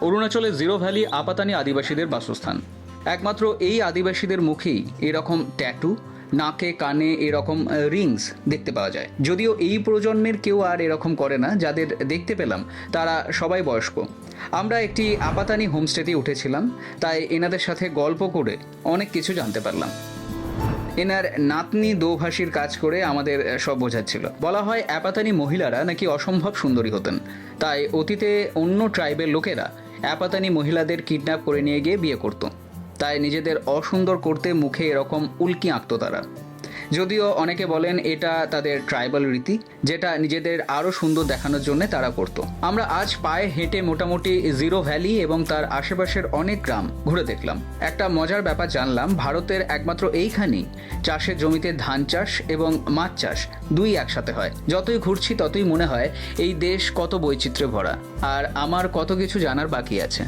অরুণাচলের zero valley Apatani আদিবাসীদের বাসস্থান। একমাত্র এই আদিবাসীদের মুখেই এরকম ট্যাটু, নাকে, কানে এরকম রিংস দেখতে পাওয়া যায়। যদিও এই প্রজন্মের কেউ আর এরকম করে না, যাদের দেখতে পেলাম, তারা সবাই বয়স্ক। আমরা একটি আপাতানি হোমস্টেতে উঠেছিলাম, তাই এনাদের সাথে গল্প করে অনেক কিছু জানতে পারলাম। এনার নাতনি দোভাষীর কাজ করে আমাদের সব বোঝাচ্ছিল। বলা হয় অ্যাপাতানি মহিলারা নাকি অসম্ভব সুন্দরী হতেন। তাই অতীতে অন্য ট্রাইবের লোকেরা অ্যাপাতানি মহিলাদের কিডন্যাপ করে নিয়ে গিয়ে বিয়ে করত। তাই নিজেদের অসুন্দর করতে মুখে এরকম উল্কি আঁকত তারা। যদিও অনেকে বলেন এটা তাদের ট্রাইবাল রীতি, যেটা নিজেদের আরও সুন্দর দেখানোর জন্য তারা করত। আমরা আজ পায়ে হেঁটে মোটামুটি জিরো ভ্যালি এবং তার আশেপাশের অনেক গ্রাম ঘুরে দেখলাম। একটা মজার ব্যাপার জানলাম, ভারতের একমাত্র এইখানেই চাষের জমিতে ধান চাষ এবং মাছ চাষ দুই একসাথে হয়। যতই ঘুরছি ততই মনে হয় এই দেশ কত বৈচিত্র্যে ভরা। আর আমার কত কিছু জানার বাকি আছে।